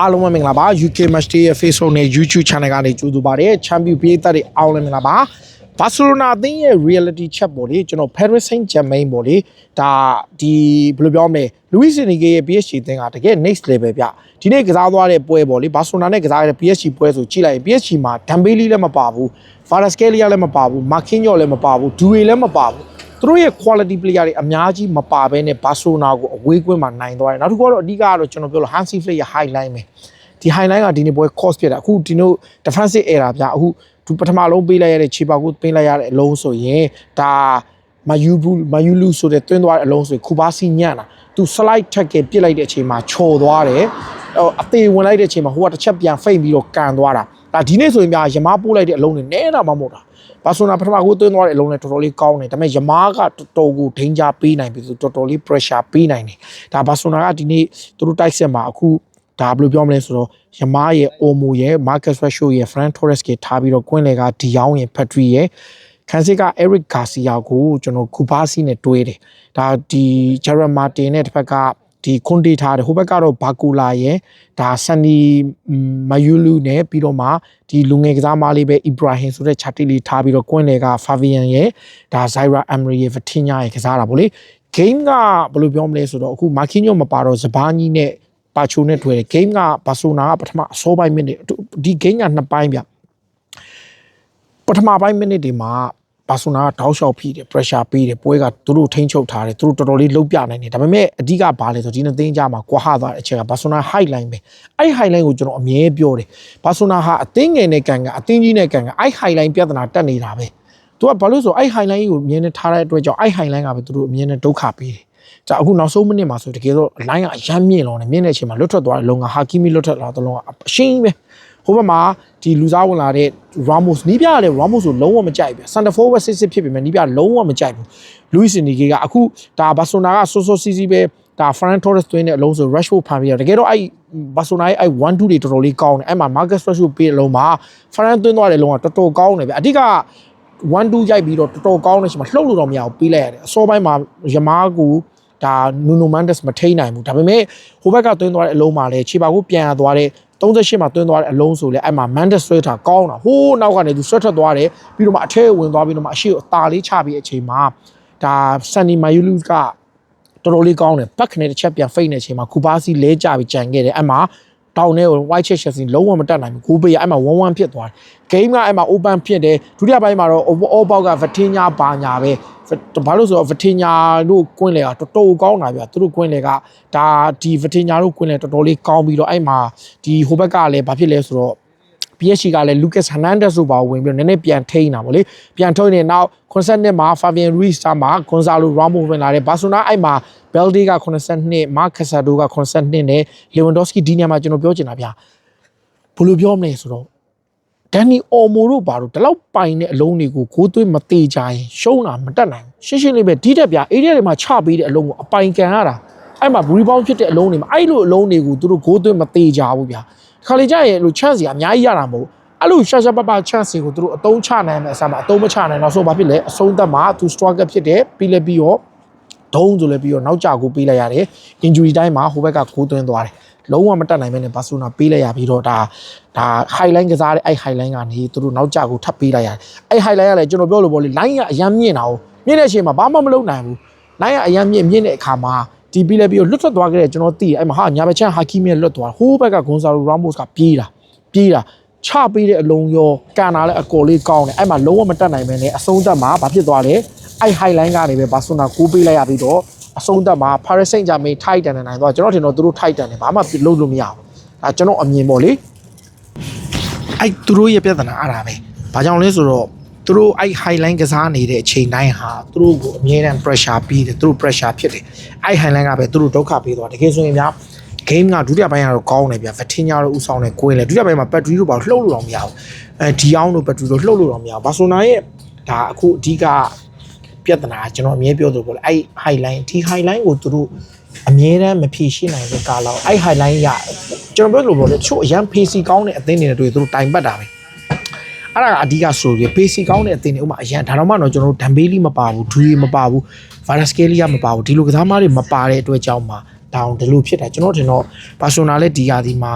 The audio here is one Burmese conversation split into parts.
အားလုံးပဲမင်္ဂလာပါ UK Match Day ရဲ့ Facebook နဲ့ YouTube Channel ကနေကြိုဆိုပါရစေ။ Champion ပြည်သက်တွေအားလုံးမင်္ဂလာပါ။ Barcelona အသင်းရဲ့ reality check ပေါ့လေကျွန်တော် Paris Saint-Germain ပေါ့လေဒါဒီဘယ်လိုပြောမလဲ Luis Enrique ရဲ့ PSG အသင်းကတကယ် next level ဗျ။ဒီနေ့ကစားသွားတဲ့ပွဲပေါ့လေ Barcelona နဲ့ကစားတဲ့ PSG ပွဲဆိုကြည့်လိုက်ရင် PSG မှာ Dembele လည်းမပါဘူး။ Kvaratskhelia လည်းမပါဘူး။ Marquinhos လည်းမပါဘူး။ Doué လည်းမပါဘူး။ သူတို့ရဲ့ quality player တွေအများကြီးမပါဘဲနဲ့ဘာဆိုနာကိုအဝေးကွင်းမှာနိုင်သွားတယ်နောက်တစ်ခုကတော့အဓိကကတော့ကျွန်တော်ပြောလို့ Hansi Flick ရဲ့ highlight ပဲဒီ highlight ကဒီနေ့ပွဲ cost ဖြစ်တာအခုဒီတို့ defensive error ဗျအခုသူပထမလုံးပေးလိုက်ရတဲ့ခြေပါကူပေးလိုက်ရတဲ့အလုံးဆိုရင်ဒါမယူဘူးမယူလူဆိုတဲ့တွင်းသွားတဲ့အလုံးဆိုရင်ခုပါစီညံ့တာသူ slide ထက်ကပြစ်လိုက်တဲ့အချိန်မှာချော်သွားတယ်ဟိုအသေးဝင်လိုက်တဲ့အချိန်မှာဟိုကတစ်ချက်ပြန်ဖိတ်ပြီးတော့ကန်သွားတာ ဒါဒီနေ့ဆိုရင်ဗျာရမားပို့လိုက်တဲ့အလုံးတွေနဲတာမှမဟုတ်တာဘာဆိုနာပထမကိုသွင်းသွားတဲ့အလုံးနဲ့တော်တော်လေးကောင်းတယ်ဒါပေမဲ့ယမားကတော်တော်ကိုဒိန်ဂျာပေးနိုင်ပြီဆိုတော်တော်လေး pressure ပေးနိုင်တယ်ဒါဘာဆိုနာကဒီနေ့သူတို့တိုက်ဆက်မှာအခုဒါဘယ်လိုပြောမလဲဆိုတော့ယမားရဲ့အိုမိုရဲ့ Marcus Rashford ရဲ့ Fran Torres ကထားပြီးတော့ကွင်းလေကဒီယောင်းရဲ့ Patri ရဲ့ခန်းစစ်က Eric Garcia ကိုကျွန်တော်ကူပါစီနဲ့တွဲတယ်ဒါဒီ Gerard Martin နဲ့တစ်ဖက်က ဒီကွန်တီထားတယ်ဟိုဘက်ကတော့ဘာကူလာရဲ့ဒါဆန်နီမယူလူနဲ့ပြီးတော့မှဒီလူငယ်ကစားမလေးပဲ Ibrahim ဆိုတဲ့ chart လေးထားပြီးတော့ကွင်းလေက Fabian ရဲ့ဒါ Zaira Emery ရဲ့ Vitinha ရဲ့ကစားတာဗောလေ game ကဘယ်လိုပြောမလဲဆိုတော့အခု Marquinhos မပါတော့ဇဘာညီနဲ့ပါချိုနဲ့တွေ့တယ် game ကဘာဆိုနာကပထမအစောပိုင်းမိနစ်ဒီ game ကနှစ်ပိုင်းဗျပထမပိုင်းမိနစ်တွေမှာ ဘာဆိုနာကတောက်လျှောက်ဖိတယ် pressure ပေးတယ်ပွဲကသူတို့ထိန်းချုပ်ထားတယ်သူတို့တော်တော်လေးလှုပ်ပြနိုင်တယ်ဒါပေမဲ့အဓိကဘာလဲဆိုဒီနှစ်သင်းကြမှာကွာဟသွားတဲ့အချက်ကဘာဆိုနာ highline ပဲအဲ့ highline ကိုကျွန်တော်အမြဲပြောတယ်ဘာဆိုနာဟာအသင်းငယ်နဲ့ကန်ကအသင်းကြီးနဲ့ကန်ကအဲ့ highline ပြဿနာတက်နေတာပဲသူကဘာလို့ဆိုအဲ့ highline ကိုအမြဲနဲ့ထားတဲ့အတွက်ကြောင့်အဲ့ highline ကပဲသူတို့အမြဲနဲ့ဒုက္ခပေးတယ်ဒါအခုနောက်ဆုံးမိနစ်မှာဆိုတကယ်တော့ line ကအရမ်းမြင့်လောနေမြင့်တဲ့အချိန်မှာလွတ်ထွက်သွားတဲ့လုံကဟာကီမီလွတ်ထွက်လာတဲ့လုံကအရှင်းပဲဟိုဘက်မှာ ဒီလူစားဝင်လာတဲ့ Ramos နီးပြရတယ် Ramos ကိုလုံးဝမကြိုက်ဘူး Center forward စစ်စစ်ဖြစ်ပေမဲ့နီးပြလုံးဝမကြိုက်ဘူး Luis Enrique ကအခုဒါ Barcelona ကဆိုဆိုစီစီပဲဒါ Ferran Torres သွင်းတဲ့အလုံးဆို Rashford ဖန်ပြီးတော့တကယ်တော့အဲ့ Barcelona ရဲ့အဲ့1 2တွေတော်တော်လေးကောင်းတယ်အဲ့မှာ Marcus Rashford ပေးတဲ့အလုံးမှာ Ferran သွင်းသွားတဲ့အလုံးကတော်တော်ကောင်းတယ်ဗျအဓိက1 2ရိုက်ပြီးတော့တော်တော်ကောင်းတဲ့ချိန်မှာလှုပ်လို့တော့မရဘူးပေးလိုက်ရတယ်အစောပိုင်းမှာယမားကူဒါနူနိုမန်ဒက်စ်မထိန်နိုင်ဘူးဒါပေမဲ့ဟိုဘက်ကသွင်းသွားတဲ့အလုံးမှာလည်းခြေပါကူပြန်ရသွားတဲ့ 38မှာတွင်းသွားတဲ့အလုံးဆိုလေအဲ့မှာ Mandas ဆွဲထားကောင်းတာဟိုးနောက်ကနေသူဆွဲထွက်သွားတယ်ပြီးတော့မှအထဲဝင်သွားပြီးတော့မှအရှိကိုအသာလေးချပြီးအချိန်မှာဒါ Sunny Mayulu ကတော်တော်လေးကောင်းတယ်ဘက်ခနဲ့တစ်ချက်ပြန်ဖိတ်နေတဲ့အချိန်မှာကူပါစီလဲကြပြီးကြံခဲ့တယ်အဲ့မှာ တောင်းနေ white check chelsea လုံးဝမတက်နိုင်ဘူးကိုပေးရအဲ့မှာ1-1ဖြစ်သွားတယ် game ကအဲ့မှာ open ဖြစ်တယ်ဒုတိယပိုင်းမှာတော့ all bout က Vitinha ဘာညာပဲဘာလို့ဆိုတော့ Vitinha တို့ကွင်းလေကတော်တော်ကောင်းတာဗျသူတို့ကွင်းလေကဒါဒီ Vitinha တို့ကွင်းလေတော်တော်လေးကောင်းပြီးတော့အဲ့မှာဒီဟိုဘက်ကလည်းဘာဖြစ်လဲဆိုတော့ PSG ကလည်း Lucas Hernandez ဆိုပါဝင်ပြီးတော့နည်းနည်းပြန်ထိန်းတာဗောလေပြန်ထုံးနေနောက်82မှာ Fabian Ruiz တာမှာ Gonzalo Ramos ဝင်လာတယ် Barcelona အဲ့မှာ Balde က82 Marc Casado က82နဲ့ Lewandowski ဒီညမှာကျွန်တော်ပြောချင်တာဗျာဘယ်လိုပြောမလဲဆိုတော့ဒန်နီအော်မိုတို့ဘာလို့ဒီလောက်ပိုင်တဲ့အလုံးတွေကိုဂိုးသွင်းမသေးကြရင်ရှုံးတာမတက်နိုင်ဘူးရှင်းရှင်းလေးပဲဒီတက်ဗျာ area တွေမှာချပေးတဲ့အလုံးကိုအပိုင်ကန်ရတာအဲ့မှာ rebound ဖြစ်တဲ့အလုံးတွေမှာအဲ့လိုအလုံးတွေကိုသူတို့ဂိုးသွင်းမသေးကြဘူးဗျာ ခါလေကြရဲ့လို့ chance ကြီးအများကြီးရတာမဟုတ်အဲ့လိုရှာရှာပပ chance ကိုသူတို့အတုံးချနိုင်မယ်အစားမှာအတုံးမချနိုင်တော့ဆိုဘာဖြစ်လဲအဆုံးသက်မှာသူ struggle ဖြစ်တယ်ပြီးလဲပြီးတော့ဒုံးဆိုလဲပြီးတော့နောက်ကျကိုပေးလိုက်ရတယ် injury တိုင်းမှာဟိုဘက်ကဂိုးသွင်းသွားတယ်လုံးဝမတက်နိုင်မဲနဲ့ဘာဆိုနာပေးလိုက်ရပြီးတော့ဒါဒါ highline ကစားတဲ့အဲ့ highline ကနေသူတို့နောက်ကျကိုထပ်ပေးလိုက်ရတယ်အဲ့ highline ကလည်းကျွန်တော်ပြောလို့ပေါ့လေ line ကအရမ်းမြင့်တာ哦မြင့်တဲ့အချိန်မှာဘာမှမလုပ်နိုင်ဘူး line ကအရမ်းမြင့်မြင့်တဲ့အခါမှာ ဒီပြီးလဲပြီးတော့လွတ်ထွက်သွားခဲ့တဲ့ကျွန်တော်သိတယ်အဲ့မှာဟာညာဘက်ချမ်းဟာကီမီလွတ်သွားဟိုးဘက်ကဂွန်ဆာလိုရာမို့စ်ကပြေးတာပြေးတာချပေးတဲ့အလုံးရောကန်တာလည်းအကော်လေးကောင်းတယ်အဲ့မှာလုံးဝမတက်နိုင်ပဲနဲ့အဆုံးသက်မှာဘာဖြစ်သွားလဲအဲ့ highline ကနေပဲဘာဆိုနာကိုးပေးလိုက်ရပြီးတော့အဆုံးသက်မှာ Paris Saint-Germain ထိုက်တန်နေနိုင်သွားကျွန်တော်ထင်တော့သူတို့ထိုက်တန်တယ်ဘာမှလုပ်လို့မရဘူးဒါကျွန်တော်အမြင်ပေါ့လေအဲ့သူတို့ရဲ့ပြဿနာအဲ့ဒါပဲဘာကြောင့်လဲဆိုတော့ သူတို့အဲ့ highline ကစားနေတဲ့အချိန်တိုင်းဟာသူတို့ကိုအမြဲတမ်း pressure ပေးတယ်သူတို့ pressure ဖြစ်တယ်အဲ့ highline ကပဲသူတို့ဒုက္ခပေးသွားတကယ်ဆိုရင်ဗျာ game ကဒုတိယပိုင်းကတော့ကောင်းတယ်ဗျာ Vitinha တို့ဥဆောင်တယ်ကိုင်းလေဒုတိယပိုင်းမှာ battery တို့ပါလှုပ်လို့တော့မရဘူးအဲဒီအောင်တို့ battery တို့လှုပ်လို့တော့မရဘူးဘာဆိုနာရဲ့ဒါအခုအဓိကပြဿနာကျွန်တော်အမြဲပြောသလိုပေါ့လေအဲ့ highline ဒီ highline ကိုသူတို့အမြဲတမ်းမဖြေရှင်းနိုင်တဲ့ကာလအဲ့ highline ရကျွန်တော်ပြောသလိုပေါ့လေတချို့အရန် PC ကောင်းတဲ့အသင်းတွေနဲ့တွေ့သူတို့တိုင်ပတ်တာပဲ အဲ့ဒါကအဓိကဆိုပြီး PC ကောင်းတဲ့အသင်းတွေဥမာအရန်ဒါတော့မှတော့ကျွန်တော်တို့ Dembele မပါဘူး Doué မပါဘူး Kvaratskhelia မပါဘူးဒီလိုကစားသမားတွေမပါတဲ့အတွက်ကြောင့်မှတောင်ဒီလိုဖြစ်တာကျွန်တော်ထင်တော့ဘာဆိုနာလည်းဒီရာဒီမှာ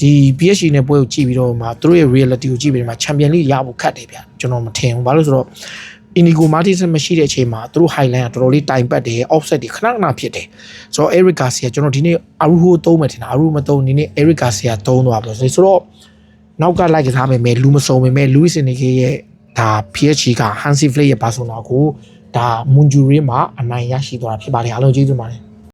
ဒီ PSG နဲ့ပွဲကိုကြည့်ပြီးတော့မှသူတို့ရဲ့ reality ကိုကြည့်ပြီးတော့မှ champion league ရဖို့ခက်တယ်ဗျကျွန်တော်မထင်ဘူးဘာလို့ဆိုတော့ Inigo Martinez မရှိတဲ့အချိန်မှာသူတို့ highline ကတော်တော်လေးတိုင်ပတ်တယ် offset တွေခဏခဏဖြစ်တယ်ဆိုတော့ Eric Garcia ကျွန်တော်ဒီနေ့ Arujo သုံးမယ်ထင်တာ Arujo မသုံးဒီနေ့ Eric Garcia သုံးသွားပါဆိုဆိုတော့ နောက်ကလိုက်ကစားမယ်မယ်လူမစုံမယ်မယ် Luis Enrique ရဲ့ဒါ PSG က Hansi Flick ရဲ့ဘာဆိုနာကိုဒါ Munjuri မှာအနိုင်ရရှိသွားတာဖြစ်ပါတယ်အားလုံးကျေးဇူးပါတယ်